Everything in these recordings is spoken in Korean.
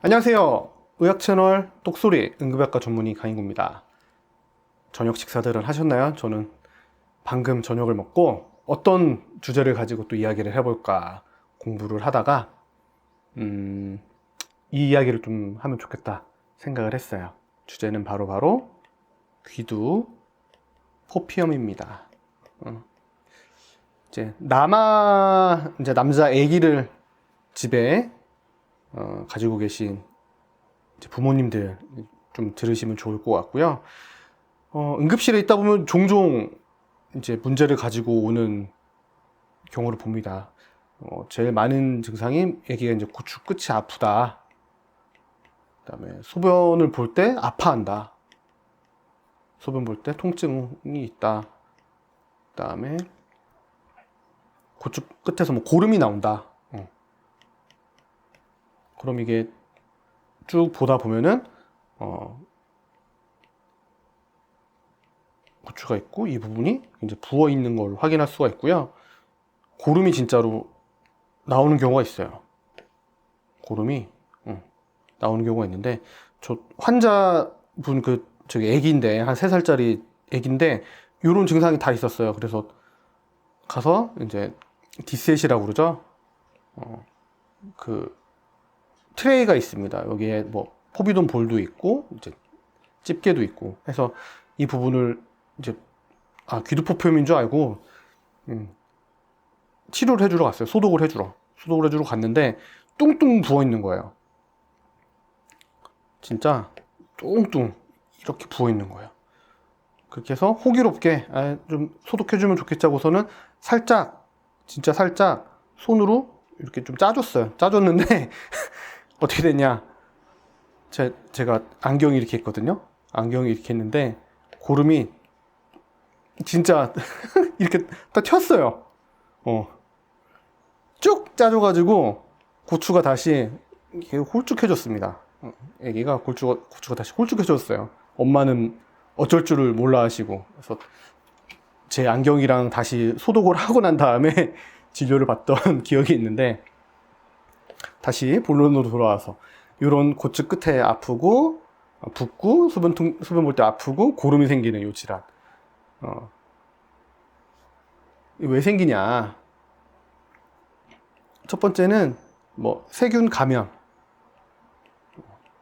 안녕하세요. 의학 채널 똑소리 응급의학과 전문의 강인구입니다. 저녁 식사들은 하셨나요? 저는 방금 저녁을 먹고 어떤 주제를 가지고 또 이야기를 해볼까 공부를 하다가 음, 이 이야기를 좀 하면 좋겠다 생각을 했어요. 주제는 바로바로 귀두 포피엄입니다. 어. 이제 남아 이제 남자 아기를 집에 어, 가지고 계신 부모님들 좀 들으시면 좋을 것 같고요. 어, 응급실에 있다 보면 종종 이제 문제를 가지고 오는 경우를 봅니다. 어, 제일 많은 증상이 아기가 이제 고추 끝이 아프다. 그다음에 소변을 볼 때 아파한다. 소변 볼 때 통증이 있다. 그다음에 고추 끝에서 뭐 고름이 나온다. 어. 그럼 이게 쭉 보다 보면은 어, 고추가 있고 이 부분이 이제 부어 있는 걸 확인할 수가 있고요. 고름이 진짜로 나오는 경우가 있어요. 고름이 응, 나오는 경우가 있는데 저 환자분 그 저기 아기인데 한 세 살짜리 아기인데 이런 증상이 다 있었어요. 그래서 가서 이제 디셋이라고 그러죠. 어, 그 트레이가 있습니다. 여기에 뭐 포비돈 볼도 있고 이제 집게도 있고 해서 이 부분을 이제 아 귀두포표염인 줄 알고 음, 치료를 해주러 갔어요. 소독을 해주러 소독을 해주러 갔는데 뚱뚱 부어 있는 거예요. 진짜 뚱뚱 이렇게 부어 있는 거예요. 그렇게 해서 호기롭게 아, 좀 소독해주면 좋겠자고서는 살짝 진짜 살짝 손으로 이렇게 좀 짜줬어요. 짜줬는데 어떻게 됐냐? 제, 제가 안경이 이렇게 있거든요. 안경이 이렇게 있는데 고름이 진짜 이렇게 딱 튀었어요. 어. 쭉 짜줘가지고 고추가 다시 이렇게 홀쭉해졌습니다. 어, 애기가 고추가, 고추가 다시 홀쭉해졌어요. 엄마는 어쩔 줄을 몰라 하시고. 그래서 제 안경이랑 다시 소독을 하고 난 다음에 진료를 받던 기억이 있는데 다시 본론으로 돌아와서 이런 고추 끝에 아프고 어, 붓고 수분 통- 수분 볼 때 아프고 고름이 생기는 요 질환. 어. 왜 생기냐? 첫 번째는 뭐 세균 감염.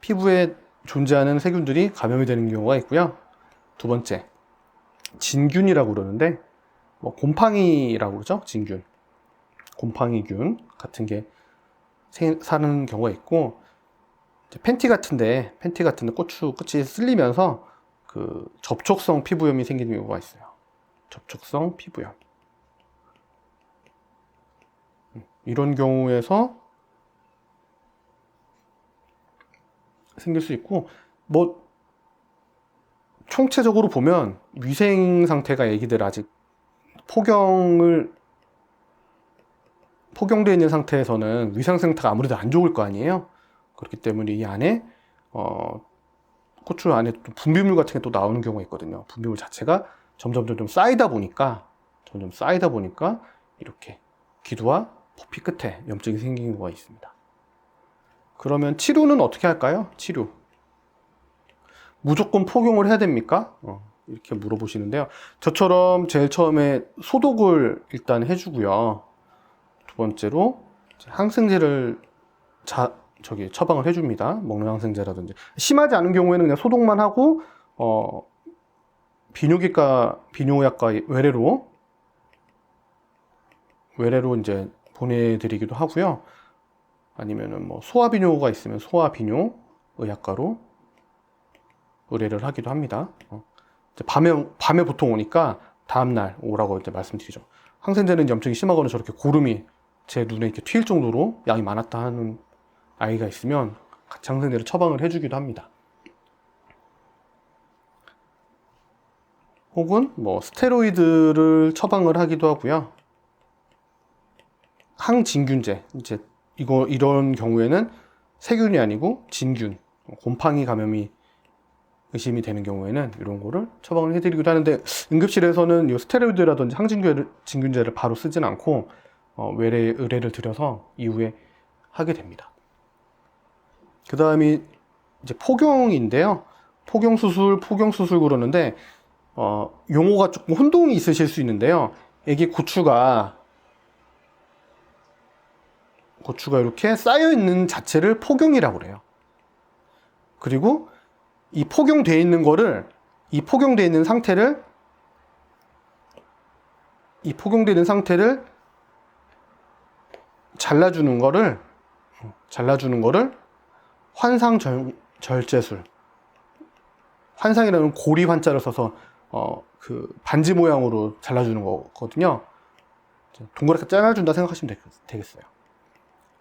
피부에 존재하는 세균들이 감염이 되는 경우가 있고요. 두 번째, 진균이라고 그러는데 뭐 곰팡이라고 그러죠? 진균. 곰팡이균 같은 게 생- 사는 경우가 있고 팬티 같은데 팬티 같은데 고추 끝이 쓸리면서 그 접촉성 피부염이 생기는 경우가 있어요. 접촉성 피부염. 음, 이런 경우에서 생길 수 있고 뭐 총체적으로 보면 위생 상태가 애기들 아직 포경을 포경되어 있는 상태에서는 위생 상태가 아무래도 안 좋을 거 아니에요. 그렇기 때문에 이 안에 어, 고추 안에 또 분비물 같은 게 또 나오는 경우가 있거든요. 분비물 자체가 점점 점점 쌓이다 보니까 점점 쌓이다 보니까 이렇게 기두와 포피 끝에 염증이 생기는 경우가 있습니다. 그러면 치료는 어떻게 할까요? 치료. 무조건 포경을 해야 됩니까? 어, 이렇게 물어보시는데요. 저처럼 제일 처음에 소독을 일단 해주고요. 두 번째로 항생제를 자, 저기 처방을 해줍니다. 먹는 항생제라든지 심하지 않은 경우에는 그냥 소독만 하고 어, 비뇨기과 비뇨약과 외래로 외래로 이제 보내드리기도 하고요. 아니면은 뭐 소아비뇨가 있으면 소아비뇨 의학과로 의뢰를 하기도 합니다. 어. 밤에 밤에 보통 오니까 다음 날 오라고 이제 말씀드리죠. 항생제는 염증이 심하거나 저렇게 고름이 제 눈에 이렇게 튈 정도로 양이 많았다 하는 아이가 있으면 항생제를 처방을 해주기도 합니다. 혹은 뭐 스테로이드를 처방을 하기도 하고요. 항진균제 이제 이거 이런 경우에는 세균이 아니고 진균, 곰팡이 감염이 의심이 되는 경우에는 이런 거를 처방을 해드리기도 하는데 응급실에서는 이 스테로이드라든지 항진균제를 바로 쓰진 않고 어, 외래 의뢰를 드려서 이후에 하게 됩니다. 그 다음이 이제 포경인데요. 포경 수술, 포경 수술 그러는데 어, 용어가 조금 혼동이 있으실 수 있는데요. 애기 고추가 고추가 이렇게 쌓여 있는 자체를 포경이라고 그래요. 그리고 이 포경돼 있는 거를 이 포경돼 있는 상태를 이 포경돼 있는 상태를 잘라주는 거를 잘라주는 거를 환상 절, 절제술 환상이라는 고리 환자를 써서 어 그 반지 모양으로 잘라주는 거거든요. 동그랗게 잘라준다 생각하시면 되겠- 되겠어요.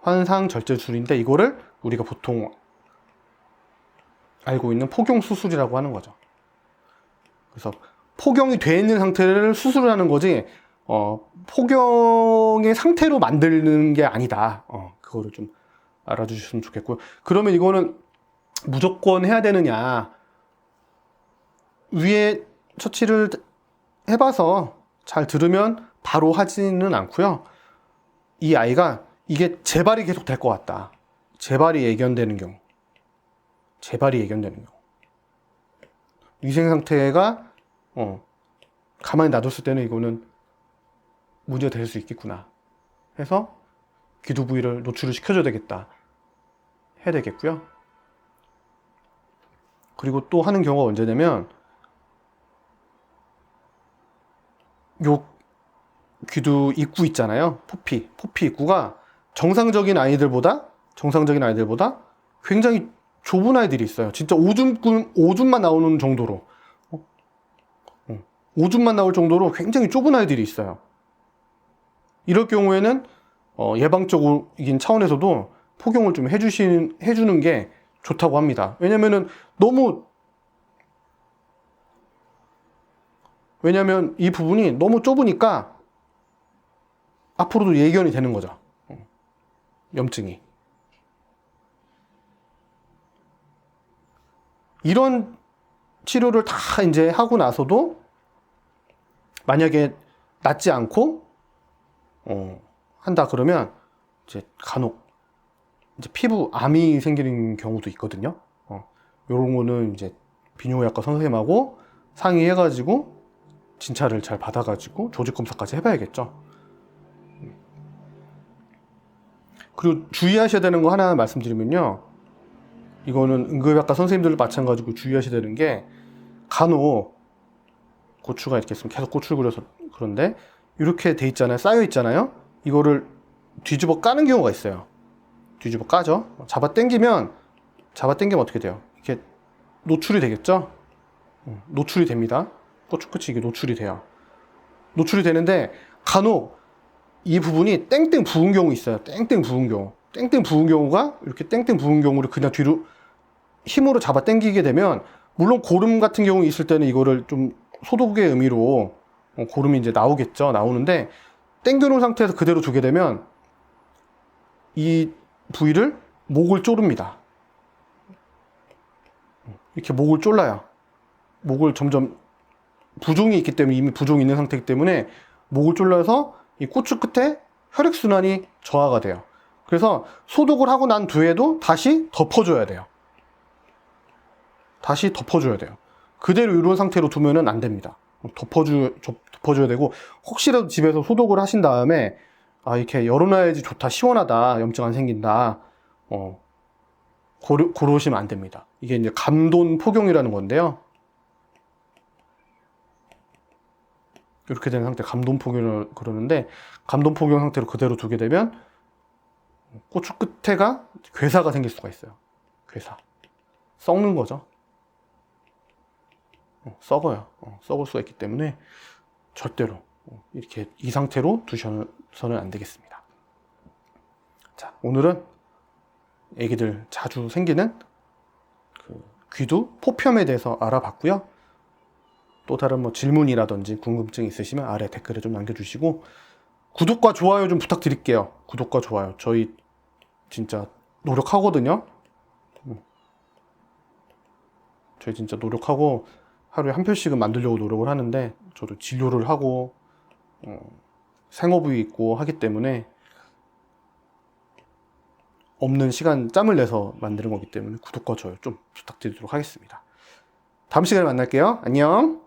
환상 절제술인데 이거를 우리가 보통 알고 있는 포경 수술이라고 하는 거죠. 그래서 포경이 돼 있는 상태를 수술하는 거지 어, 포경의 상태로 만드는 게 아니다. 어, 그거를 좀 알아주셨으면 좋겠고요. 그러면 이거는 무조건 해야 되느냐? 위에 처치를 해봐서 잘 들으면 바로 하지는 않고요. 이 아이가 이게 재발이 계속 될 것 같다. 재발이 예견되는 경우. 재발이 예견되는 경우. 위생 상태가 어, 가만히 놔뒀을 때는 이거는 문제가 될 수 있겠구나. 해서 귀두 부위를 노출을 시켜줘야 되겠다. 해야 되겠고요. 그리고 또 하는 경우가 언제냐면 요 귀두 입구 있잖아요. 포피 포피 입구가 정상적인 아이들보다 정상적인 아이들보다 굉장히 좁은 아이들이 있어요. 진짜 오줌 오줌만 나오는 정도로. 어? 어. 오줌만 나올 정도로 굉장히 좁은 아이들이 있어요 이럴 경우에는 어, 예방적인 차원에서도 포경을 좀 해주신, 해주는 게 좋다고 합니다. 왜냐면은 너무, 왜냐면 이 부분이 너무 좁으니까 앞으로도 예견이 되는 거죠. 어, 염증이. 이런 치료를 다 이제 하고 나서도 만약에 낫지 않고 어, 한다 그러면 이제 간혹 이제 피부 암이 생기는 경우도 있거든요. 어, 요런 거는 이제 비뇨기과과 선생님하고 상의해가지고 진찰을 잘 받아가지고 조직 검사까지 해봐야겠죠. 그리고 주의하셔야 되는 거 하나 말씀드리면요. 이거는 응급의학과 선생님들도 마찬가지고 주의하셔야 되는 게 간혹 고추가 이렇게 있으면 계속 고추를 그려서 그런데 이렇게 돼 있잖아요. 쌓여 있잖아요. 이거를 뒤집어 까는 경우가 있어요. 뒤집어 까죠. 잡아 당기면 잡아 당기면 어떻게 돼요? 이렇게 노출이 되겠죠? 음, 노출이 됩니다. 고추 끝이 이게 노출이 돼요. 노출이 되는데 간혹 이 부분이 땡땡 부은 경우 있어요. 땡땡 부은 경우. 땡땡 부은 경우가 이렇게 땡땡 부은 경우를 그냥 뒤로 힘으로 잡아 당기게 되면 물론 고름 같은 경우 있을 때는 이거를 좀 소독의 의미로 어, 고름이 이제 나오겠죠. 나오는데 땡겨놓은 상태에서 그대로 두게 되면 이 부위를 목을 조릅니다. 이렇게 목을 졸라요. 목을 점점 부종이 있기 때문에 이미 부종이 있는 상태이기 때문에 목을 졸라서 이 고추 끝에 혈액 순환이 저하가 돼요. 그래서 소독을 하고 난 뒤에도 다시 덮어줘야 돼요. 다시 덮어줘야 돼요. 그대로 이런 상태로 두면은 안 됩니다. 덮어주, 덮어줘야 되고, 혹시라도 집에서 소독을 하신 다음에, 아, 이렇게 열어놔야지 좋다, 시원하다, 염증 안 생긴다, 어, 고르, 고르시면 안 됩니다. 이게 이제 감돈 포경이라는 건데요. 이렇게 된 상태, 감돈 포경을 그러는데, 감돈 포경 상태로 그대로 두게 되면, 고추 끝에가 괴사가 생길 수가 있어요. 괴사. 썩는 거죠. 어, 썩어요. 어, 썩을 수가 있기 때문에 절대로 어, 이렇게 이 상태로 두셔서는 안 되겠습니다. 자, 오늘은 애기들 자주 생기는 그 귀두 포편에 대해서 알아봤고요. 또 다른 뭐 질문이라든지 궁금증 있으시면 아래 댓글에 좀 남겨주시고 구독과 좋아요 좀 부탁드릴게요. 구독과 좋아요. 저희 진짜 노력하거든요. 음. 저희 진짜 노력하고 하루에 한 편씩은 만들려고 노력을 하는데 저도 진료를 하고 어, 생업이 있고 하기 때문에 없는 시간 짬을 내서 만드는 거기 때문에 구독과 좋아요 좀 부탁드리도록 하겠습니다. 다음 시간에 만날게요. 안녕.